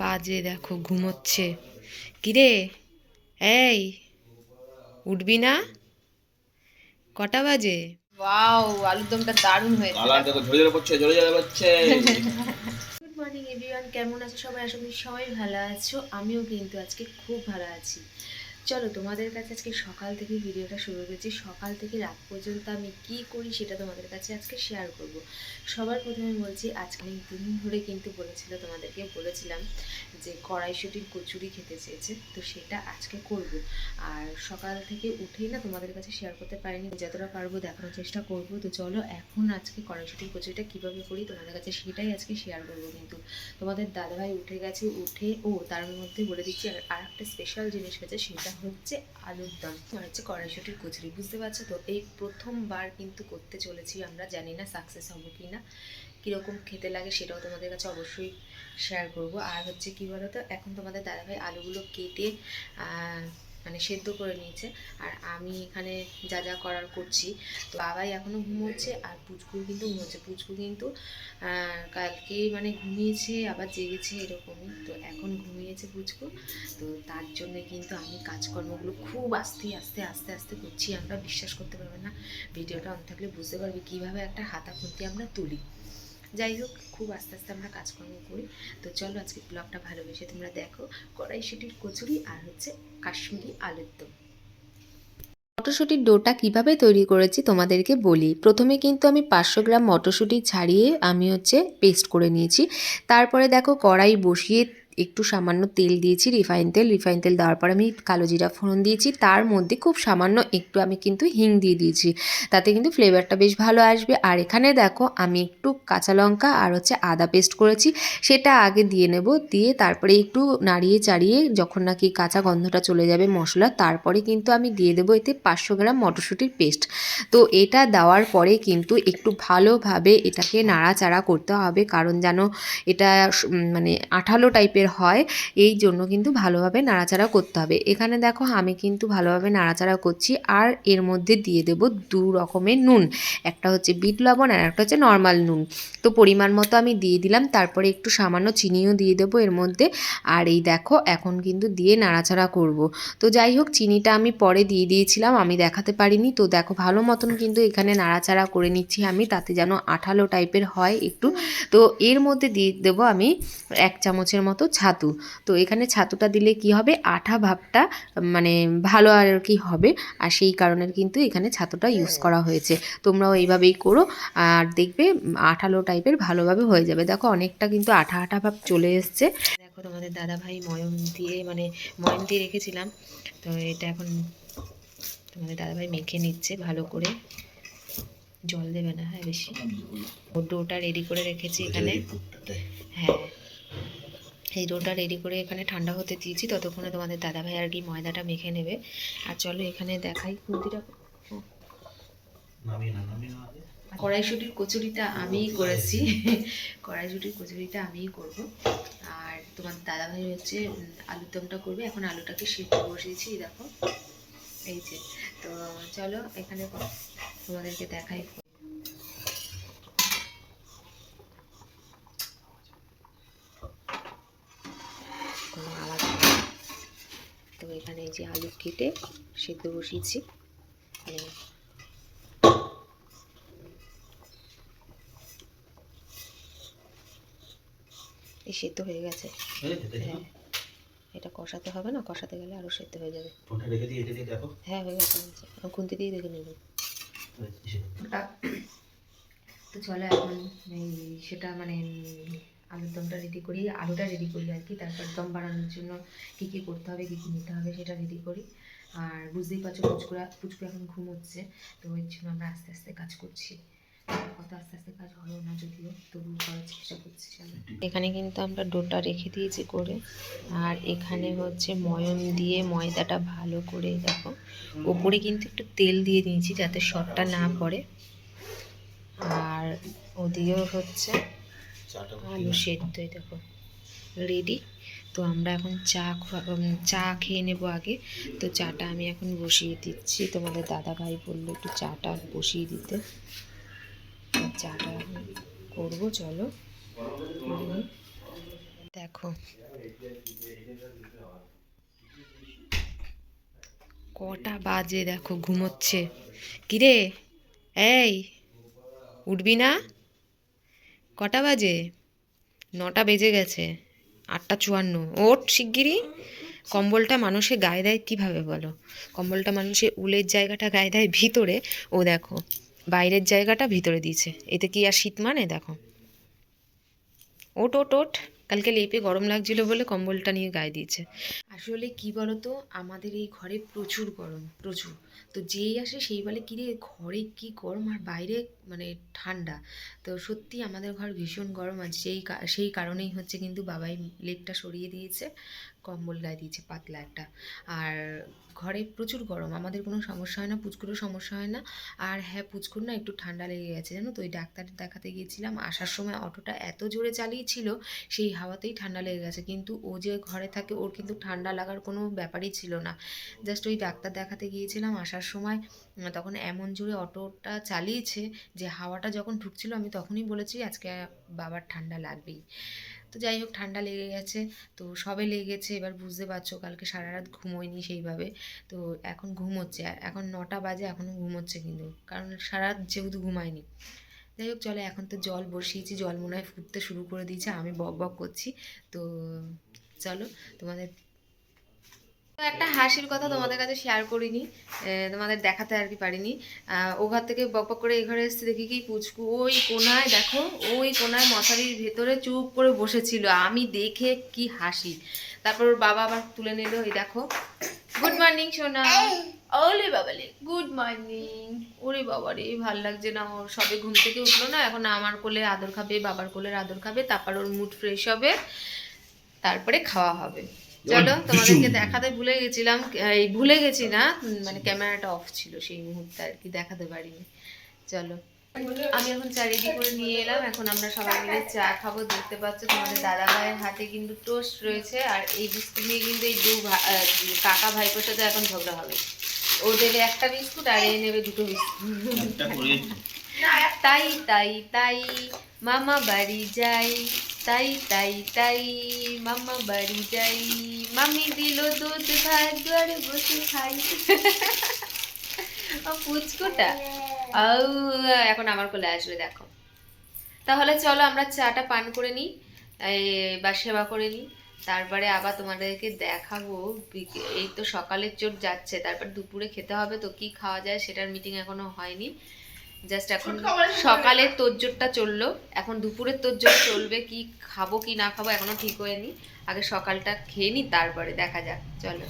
বাজে দেখো ঘুমোচ্ছে। কিরে? এই উঠবি না? কটা বাজে? ওয়াও আলুর দমটা দারুণ হয়েছে। কালার দেখো ঝরে ঝরে পড়ছে ঝরে ঝরে পড়ছে। গুড মর্নিং এভরিওয়ান কেমন আছো সবাই? আশা করি সবাই ভালো আছো। আমিও কিন্তু আজকে খুব ভালো আছি। চলো তোমাদের কাছে আজকে সকাল থেকে ভিডিওটা শুরু করেছি সকাল থেকে রাত পর্যন্ত আমি কি করি সেটা তোমাদের কাছে আজকে শেয়ার করব। সবার প্রথমে বলছি, আজকে অনেক দিন ধরে কিন্তু বলেছিল তোমাদেরকে, বলেছিলাম যে কড়াইশুটির কচুরি খেতে চেয়েছে, তো সেটা আজকে করব। আর সকাল থেকে উঠেই না তোমাদের কাছে শেয়ার করতে পারিনি, যতটা পারব দেখানোর চেষ্টা করব। তো চলো এখন আজকে কড়াইশুটির কচুরিটা কীভাবে করি তোমাদের কাছে সেটাই আজকে শেয়ার করব কিন্তু। তোমাদের দাদাভাই উঠে গেছে, উঠে, ও তার মধ্যে বলে দিচ্ছি, আর একটা স্পেশাল জিনিস হয়েছে, সেটা হচ্ছে আলুর দম। আর হচ্ছে কড়াইশুটির কচুরি, বুঝতে পারছ তো? এই প্রথমবার কিন্তু করতে চলেছি আমরা, জানি না সাকসেস হব কি না কীরকম খেতে লাগে সেটাও তোমাদের কাছে অবশ্যই শেয়ার করব। আর হচ্ছে কী বলো তো এখন তোমাদের দাদাভাই আলুগুলো কেটে মানে সেদ্ধ করে নিয়েছে। আর আমি এখানে যা যা করার করছি, তো বাবাই এখনও ঘুমোচ্ছে আর পুচকু কিন্তু ঘুমোচ্ছে। পুচকু কিন্তু কালকে মানে ঘুমিয়েছে, আবার জেগেছে এরকমই। তো এখন ঘুমিয়েছে পুচকু। তো তার জন্য কিন্তু আমি কাজকর্মগুলো খুব আস্তে আস্তে আস্তে আস্তে করছি। আমরা বিশ্বাস করতে পারবে না, ভিডিওটা অন থাকলে বুঝতে পারবে কীভাবে একটা হাতা খুন্তি আমরা তুলি। যাই হোক, খুব আস্তে আস্তে আমরা কাজকর্ম করি। তো চলো আজকে ব্লগটা ভালোবেসে তোমরা দেখো, কড়াইশুটির কচুরি আর হচ্ছে কাশ্মীরি আলুর দম। মটরশুঁটির ডোটা কীভাবে তৈরি করেছি তোমাদেরকে বলি। প্রথমে কিন্তু আমি পাঁচশো গ্রাম মটরশুঁটি ছাড়িয়ে আমি হচ্ছে পেস্ট করে নিয়েছি। তারপরে দেখো কড়াই বসিয়ে একটু সামান্য তেল দিয়েছি রিফাইন তেল রিফাইন তেল দেওয়ার পর আমি কালো জিরা ফোড়ন দিয়েছি। তার মধ্যে খুব সামান্য একটু আমি কিন্তু হিং দিয়ে দিয়েছি। তাতে কিন্তু ফ্লেভারটা বেশ ভালো আসবে। আর এখানে দেখো আমি একটু কাঁচা লঙ্কা আর হচ্ছে আদা পেস্ট করেছি। সেটা আগে দিয়ে নেব। দিয়ে তারপরে একটু নাড়িয়ে চাড়িয়ে যখন নাকি কাঁচা গন্ধটা চলে যাবে মশলা, তারপরে কিন্তু আমি দিয়ে দেবো এতে পাঁচশো গ্রাম মটরশুঁটির পেস্ট তো এটা দেওয়ার পরে কিন্তু একটু ভালোভাবে এটাকে নাড়াচাড়া করতে হবে। কারণ যেন এটা মানে আঠালো টাইপের হয়, এই জন্য কিন্তু ভালোভাবে নাড়াচাড়া করতে হবে। এখানে দেখো আমি কিন্তু ভালোভাবে নাড়াচাড়া করছি আর এর মধ্যে দিয়ে দেব দু রকমের নুন। একটা হচ্ছে বিট লবণ আর একটা হচ্ছে নর্মাল নুন। তো পরিমাণ মতো আমি দিয়ে দিলাম, তারপরে একটু সামান্য চিনিও দিয়ে দেবো এর মধ্যে। আর এই দেখো এখন কিন্তু দিয়ে নাড়াচাড়া করব। তো যাই হোক, চিনিটা আমি পরে দিয়ে দিয়েছিলাম, আমি দেখাতে পারিনি। তো দেখো ভালো মতন কিন্তু এখানে নাড়াচাড়া করে নিচ্ছি আমি, তাতে যেন আঠালো টাইপের হয় একটু। তো এর মধ্যে দিয়ে দেবো আমি এক চামচের মতো ছাতু। তো এখানে ছাতুটা দিলে কি হবে? আঠা ভাবটা মানে ভালো আর কি হবে। আর সেই কারণে কিন্তু এখানে ছাতুটা ইউজ করা হয়েছে। তোমরাও এইভাবেই করো। আর দেখবে আঠালো টাইপের ভালোভাবে হয়ে যাবে। দেখো অনেকটা কিন্তু আঠা আঠা ভাব চলে এসছে। দেখো তোমাদের দাদা ভাই ময়ম দিয়ে মানে ময়ম দিয়ে রেখেছিলাম। তো এটা এখন তোমাদের দাদা ভাই মেখে নিচ্ছে ভালো করে। জল দেবে না হ্যাঁ বেশি। ও ডোটা রেডি করে রেখেছি এখানে। হ্যাঁ। এই ডোটা রেডি করে এখানে ঠান্ডা হতে দিয়েছি। ততক্ষণে তোমাদের দাদা ভাই আর কি ময়দাটা মেখে নেবে। আর চলো এখানে দেখাই খুন্তিটা। কড়াইশুটির কচুরিটা আমিই করেছি। কড়াইশুটির কচুরিটা আমিই করব। আর তোমার দাদাভাই হচ্ছে আলুর দমটা করবে। এখন আলুটাকে সেদ্ধ বসিয়েছি দেখো। এই যে তো চলো এখানে তোমাদেরকে দেখাই কোনো আওয়াজ নেই। তো এখানে এই যে আলু কেটে সেদ্ধ বসিয়েছি। এই সেদ্ধ হয়ে গেছে। হ্যাঁ এটা কষাতে হবে না কষাতে গেলে আরও সেদ্ধ হয়ে যাবে। হ্যাঁ হয়ে গেছে খুন্তি দিয়ে দেখে নেব। তো চলো এখন সেটা মানে আলুর দমটা রেডি করি, আলুটা রেডি করি আর কি। তারপর দম বানানোর জন্য কী কী করতে হবে, কী কী নিতে হবে সেটা রেডি করি। আর বুঝতেই পারছ পুচকুরা, পুচকু এখন ঘুমোচ্ছে তো ওই জন্য আমরা আস্তে আস্তে কাজ করছি। কত আস্তে আস্তে কাজ হলো না যদিও তবু করার চেষ্টা করছি এখানে কিন্তু আমরা ডোটা রেখে দিয়েছি করে। আর এখানে হচ্ছে ময়ম দিয়ে ময়দাটা ভালো করে দেখো, ওপরে কিন্তু একটু তেল দিয়ে দিয়েছি যাতে শর্টটা না পড়ে। আর ওদিকেও হচ্ছে আলু সেদ্ধই দেখো রেডি তো আমরা এখন চা চা খেয়ে নেব আগে। তো চাটা আমি এখন বসিয়ে দিচ্ছি। তোমাদের দাদা ভাই বলল একটু চাটা বসিয়ে দিতে। চাটা করব চলো। দেখো কটা বাজে দেখো ঘুমোচ্ছে। কিরে? এই উঠবি না? কটা বাজে? নটা বেজে গেছে, আটটা চুয়ান্ন। ওট শিগগিরই। কম্বলটা মানুষে গায়ে দেয় কীভাবে বলো? কম্বলটা মানুষে উলের জায়গাটা গায়ে দেয় ভিতরে। ও দেখো, বাইরের জায়গাটা ভিতরে দিয়েছে। এতে কি আর শীত মানে? দেখো। ওট ওট ওট কালকে লেপে গরম লাগছিল বলে কম্বলটা নিয়ে গায়ে দিয়েছে। আসলে কি বলতো? আমাদের এই ঘরে প্রচুর গরম, প্রচুর। তো যেই আসে সেই বলে, কিরে, ঘরে কি গরম আর বাইরে মানে ঠান্ডা? তো সত্যি আমাদের ঘর ভীষণ গরম আছে। সেই সেই কারণেই হচ্ছে কিন্তু বাবাই লেপটা সরিয়ে দিয়েছে। কম্বল গায়ে দিয়েছে পাতলা একটা। আর ঘরে প্রচুর গরম, আমাদের কোনো সমস্যা হয় না, পুচকুরও সমস্যা হয় না। আর হ্যাঁ পুচকুর না একটু ঠান্ডা লেগে গেছে, জানো তো, ওই ডাক্তার দেখাতে গিয়েছিলাম, আসার সময় অটোটা এত জোরে চালিয়েছিল, সেই হাওয়াতেই ঠান্ডা লেগে গেছে। কিন্তু ও যে ঘরে থাকে, ওর কিন্তু ঠান্ডা লাগার কোনো ব্যাপারই ছিল না। জাস্ট ওই ডাক্তার দেখাতে গিয়েছিলাম, আসার সময় তখন এমন জোরে অটোটা চালিয়েছে যে হাওয়াটা যখন ঢুকছিল, আমি তখনই বলেছি, আজকে বাবার ঠান্ডা লাগবেই। তো যাই হোক, ঠান্ডা লেগে গেছে। তো সবে লেগেছে, এবার বুঝতে পারছ, কালকে সারা রাত ঘুমোয়নি সেইভাবে। তো এখন ঘুমোচ্ছে এখন নটা বাজে এখনও ঘুমোচ্ছে কিন্তু, কারণ সারা রাত যেহেতু ঘুমায়নি। যাই হোক, চলে এখন তো জল বসিয়েছি, জল মনে হয় ফুটতে শুরু করে দিয়েছে, আমি বক বক করছি। তো চলো, তোমাদের একটা হাসির কথা তোমাদের কাছে শেয়ার করিনি তোমাদের দেখাতে আর কি পারিনি। ও ঘর থেকে বক বক করে এই ঘরে এসেছে, দেখি কি পুচকু। ওই কোনায় দেখো, ওই কোনায় মশারির ভেতরে চুপ করে বসেছিল। আমি দেখে কি হাসি। তারপর ওর বাবা আবার তুলে নিল, এই দেখো। গুড মর্নিং সোনা। ওলে বাবালে গুড মর্নিং ওরে বাবা রে, ভালো লাগছে না ওর। সবে ঘুম থেকে উঠল না, এখন আমার কোলে আদর খাবে, বাবার কোলের আদর খাবে, তারপর ওর মুড ফ্রেশ হবে, তারপরে খাওয়া হবে। চলো তোমাদেরকে দেখাতে ভুলে গেছিলাম। এই ভুলে গেছি না মানে ক্যামেরাটা অফ ছিল সেই মুহূর্তে আর কি দেখাতে পারিনি। চলো আমি এখন চা রেডি করে নিয়ে এলাম। এখন আমরা সবাই মিলে চা খাব। দেখতে পাচ্ছ তোমাদের দাদা ভাইয়ের হাতে কিন্তু টোস্ট রয়েছে আর এই বিস্কুট নিয়ে কিন্তু এই দু কাকা ভাইপোর সাথে এখন ঝগড়া হবে। ও দেবে একটা বিস্কুট আর এ নেবে দুটো বিস্কুট। তাই তাই তাই মামা বাড়ি যাই তাই তাই তাই মামা বাড়ি যাই মামি দিল দুধ ভাত দুয়ারে বসে খাই পুচকুটা? আউ এখন আমার কোলে আসবে দেখো। তাহলে চলো আমরা চাটা পান করে নিই বা সেবা করে নিই। তারপরে আবার তোমাদেরকে দেখাবো এই তো সকালের চোট যাচ্ছে তারপর দুপুরে খেতে হবে তো কি খাওয়া যায় সেটার মিটিং এখনও হয়নি। জাস্ট এখন সকালের তোজোরটা চলল। এখন দুপুরের তোজোর চলবে কি খাব কি না খাব এখনও ঠিক হয়নি। আগে সকালটা খেয়ে নি তারপরে দেখা যাক। চলো।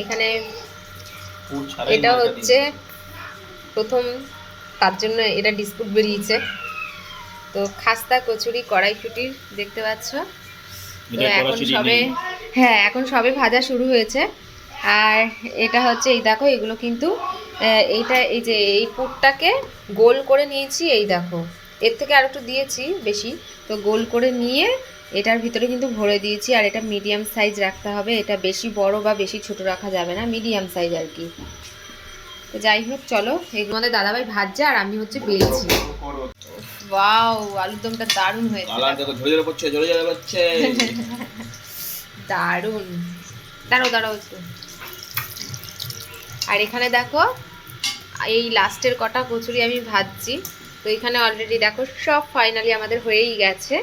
এখানে এটা হচ্ছে প্রথম তার জন্য এটা ডিসপুট বেরিয়েছে। তো খাস্তা কচুরি কড়াইশুটি দেখতে পাচ্ছ? তো এখন সবে হ্যাঁ এখন সবে ভাজা শুরু হয়েছে। আর এটা হচ্ছে এই দেখো এগুলো কিন্তু এইটা এই যে এই পুরটাকে গোল করে নিয়েছি এই দেখো। এর থেকে আর একটু দিয়েছি বেশি। তো গোল করে নিয়ে এটার ভিতরে কিন্তু ভরে দিয়েছি আর এটা মিডিয়াম সাইজ রাখতে হবে। এটা বেশি বড় বা বেশি ছোট রাখা যাবে না মিডিয়াম সাইজ আর কি। তো যাই হোক চলো এগুলো আমাদের দাদাভাই ভাজছে আর আমি হচ্ছে বেলছি। ওয়াও আলুর দমটা দারুণ হয়েছে। দারুণ। দাঁড়াও দাঁড়াও একটু। আর এখানে দেখো এই লাস্টের কটা কচুরি আমি ভাজছি। তো এখানে অলরেডি দেখো সব ফাইনালি আমাদের হয়েই গেছে।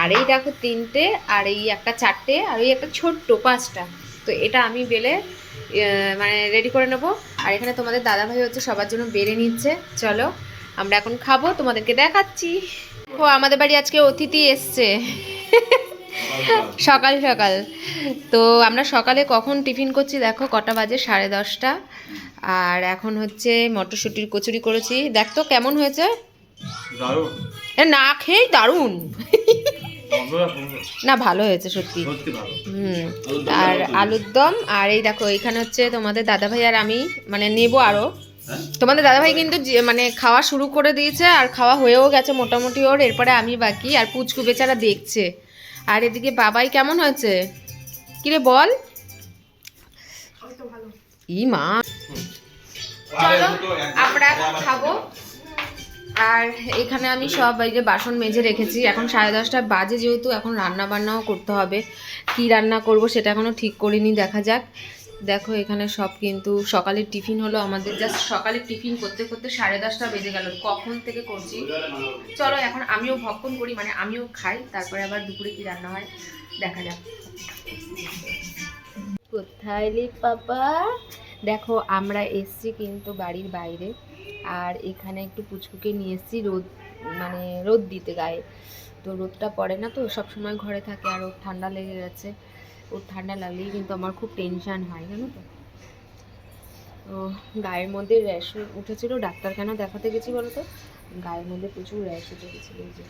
আর এই দেখো তিনটে, আর এই একটা চারটে, আর এই একটা ছোট্ট পাঁচটা। তো এটা আমি বেলে মানে রেডি করে নেব। আর এখানে তোমাদের দাদাভাই হচ্ছে সবার জন্য বেড়ে নিচ্ছে। চলো, আমরা এখন খাব, তোমাদেরকে দেখাচ্ছি। ও আমাদের বাড়ি আজকে অতিথি এসছে। সকাল সকাল। তো আমরা সকালে কখন টিফিন করছি দেখো, কটা বাজে? সাড়ে দশটা। আর এখন হচ্ছে মটরশুঁটির কচুরি করেছি। দেখ তো কেমন হয়েছে। দারুণ। এ না খেয়েই দারুণ। না ভালো হয়েছে সত্যি। সত্যি হুম। আর আলুর দম আর এই দেখো এখানে হচ্ছে তোমাদের দাদাভাই আর আমি মানে নেব আরও। হ্যাঁ? তোমাদের দাদাভাই কিন্তু যে- মানে খাওয়া শুরু করে দিয়েছে আর খাওয়া হয়েও গেছে মোটামুটি ওর এরপরে আমি বাকি আর পুচকু বেচারা দেখছে। আর এদিকে বাবাই কেমন হয়েছে? কিরে বল। ই মা চলো আমরা খাব। আর এখানে আমি সব এই যে বাসন মেজে রেখেছি। এখন সাড়ে দশটা বাজে যেহেতু, এখন রান্না বান্নাও করতে হবে। কি রান্না করব সেটা এখনও ঠিক করিনি, দেখা যাক। দেখো, এখানে সব কিন্তু সকালের টিফিন হলো আমাদের। জাস্ট সকালের টিফিন করতে করতে সাড়ে দশটা বেজে গেল। কখন থেকে করছি? চলো, এখন আমিও ভক্ষণ করি মানে আমিও খাই। তারপরে আবার দুপুরে কি রান্না হয় দেখা যাক। কোথায় পাপা? দেখো, আমরা এসছি কিন্তু বাড়ির বাইরে। আর এখানে একটু পুচকুকে নিয়ে এসেছি, রোদ মানে রোদ দিতে গায়ে। তো রোদটা পড়ে না তো সব সময় ঘরে থাকে আর ওর ঠান্ডা লেগে গেছে। ওর ঠান্ডা লাগলেই কিন্তু আমার খুব টেনশান হয়, জানো তো গায়ের মধ্যে র্যাশ উঠেছিল, ডাক্তারখানা দেখাতে গেছি বলতো। গায়ের মধ্যে প্রচুর র্যাশ উঠে গেছিল এই যে।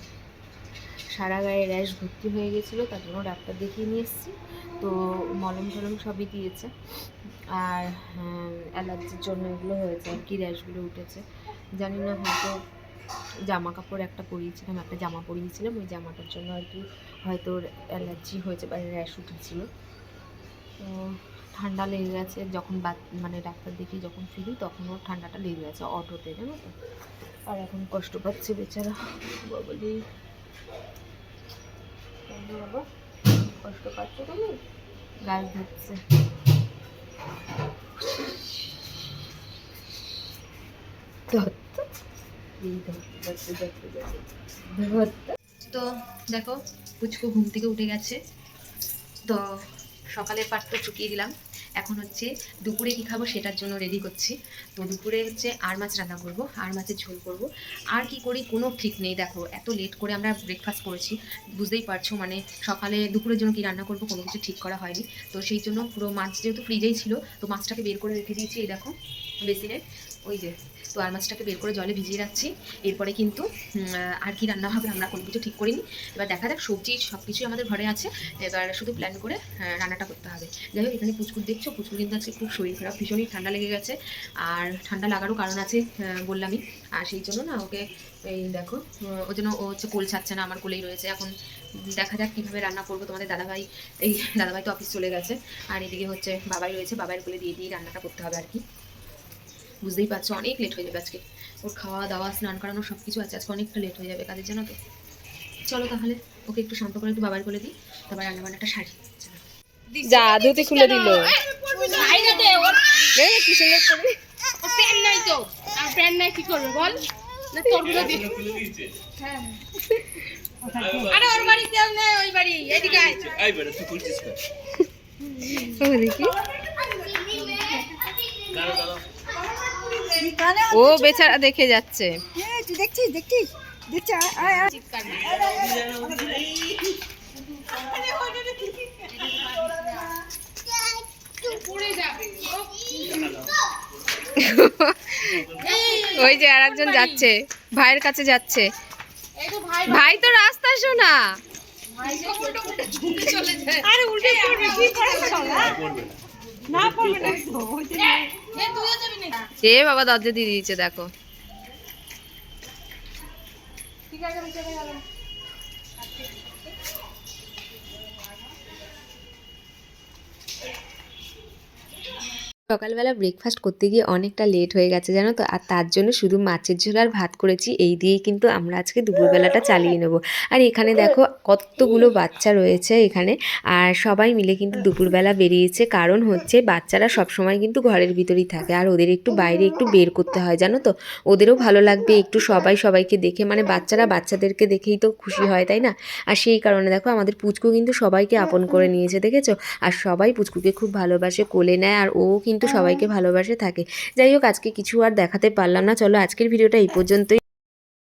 সারা গায়ে র্যাশ ভর্তি হয়ে গেছিল, তার জন্য ডাক্তার দেখিয়ে নিয়ে এসেছি। তো মলম টলম সবই দিয়েছে। আর অ্যালার্জির জন্য এগুলো হয়েছে, আর কি র্যাশগুলো উঠেছে। জানি না, হয়তো জামা কাপড় একটা পরিয়েছিলাম, একটা জামা পরিয়েছিলাম, ওই জামাটার জন্য আর কি হয়তো অ্যালার্জি হয়েছে বা র্যাশ উঠেছিলো। তো ঠান্ডা লেগে গেছে, যখন বাত- মানে ডাক্তার দেখিয়ে যখন ফিরি তখন ওর ঠান্ডাটা লেগে গেছে অটোতে, জানো তো। আর এখন কষ্ট পাচ্ছে বেচারা কেন তো দেখো পুচকু ঘুম থেকে উঠে গেছে। তো সকালের পাট তো চুকিয়ে দিলাম। এখন হচ্ছে দুপুরে কি খাব সেটার জন্য রেডি করছি। তো দুপুরে হচ্ছে আর মাছ রান্না করব, আর মাছের ঝোল করব। আর কি করি কোনো ঠিক নেই, দেখো এত লেট করে আমরা ব্রেকফাস্ট করেছি, বুঝতেই পারছ মানে সকালে দুপুরের জন্য কি রান্না করব কোনো কিছু ঠিক করা হয়নি। তো সেই জন্য পুরো মাছ যেহেতু ফ্রিজেই ছিল, তো মাছটাকে বের করে রেখে দিয়েছি, এই দেখো, বেসিনে। ওই যে তো আর মাছটাকে বের করে জলে ভিজিয়ে রাখছি। এরপরে কিন্তু আর কি রান্না হবে আমরা কোনো কিছু ঠিক করিনি। এবার দেখা যাক সবজি সব কিছুই আমাদের ঘরে আছে। এবার শুধু প্ল্যান করে রান্নাটা করতে হবে। যাই হোক, এখানে পুচকুর দেখছ পুচকুর কিন্তু আজকে খুব শরীর খারাপ, ভীষণই ঠান্ডা লেগে গেছে। আর ঠান্ডা লাগারও কারণ আছে বললামই। আর সেই জন্য না ওকে এই দেখো ওই জন্য ও হচ্ছে কোল ছাড়ছে না, আমার কোলেই রয়েছে। এখন দেখা যাক কীভাবে রান্না করব তোমাদের দাদাভাই। এই দাদাভাই তো অফিস চলে গেছে। আর এদিকে হচ্ছে বাবাই রয়েছে বাবার কোলে দিয়ে দিয়ে রান্নাটা করতে হবে আর কি। বুঝতেই পারছ অনেক লেট হয়ে যাবে আজকে। ওর খাওয়া দাওয়া স্নান করানো সব কিছু আছে। আজকে অনেকটা লেট হয়ে যাবে কাজের জন্য তো। চলো তাহলে ওকে একটু শান্ত করে একটু বাবার কোলে দিই। তারপর রান্না বান্নাটা সারি। যা ধুতি খুলে দিল। কি সুন্দর করে। প্যান নাই তো। আর প্যান নাই কি করবে বল? না তোরগুলো দি। আরে ওর বাড়ি কেউ নেই ওই বাড়ি। এদিকে আয়। এই বেটা তুই খুলছিস কেন? ও দেখি। ও বেচারা দেখে যাচ্ছে। দেখছিস দেখছিস দেখছি আয় আয় চিৎকার না পড়ে যাবে ওই যে আর একজন যাচ্ছে ভাইয়ের কাছে যাচ্ছে। ভাই ভাই তো রাস্তা শোনা। আরে উল্টো পড়বে কি পড়বে পড়বে না। এ বাবা দরজা দিয়ে দিয়েছে দেখো। ঠিক আছে সকালবেলা ব্রেকফাস্ট করতে গিয়ে অনেকটা লেট হয়ে গেছে, জানো তো? আর তার জন্য শুধু মাছের ঝোল আর ভাত করেছি, এই দিয়েই কিন্তু আমরা আজকে দুপুরবেলাটা চালিয়ে নেব। আর এখানে দেখো কতগুলো বাচ্চা রয়েছে এখানে, আর সবাই মিলে কিন্তু দুপুরবেলা বেরিয়েছে, কারণ হচ্ছে বাচ্চারা সব সময় কিন্তু ঘরের ভিতরেই থাকে, আর ওদের একটু বাইরে একটু বের করতে হয়, জানো তো? ওদেরও ভালো লাগবে একটু সবাই সবাইকে দেখে মানে বাচ্চারা বাচ্চাদেরকে দেখেই তো খুশি হয়, তাই না? আর সেই কারণে দেখো আমাদের পুচকু কিন্তু সবাইকে আপন করে নিয়েছে, দেখেছ? আর সবাই পুচকুকে খুব ভালোবাসে, কোলে নেয়, আর ও কিন্তু সবাইকে ভালোবাসে থাকে। যাই হোক আজকে কিছু আর দেখাতে পারলাম না। চলো আজকের ভিডিওটা এই পর্যন্তই।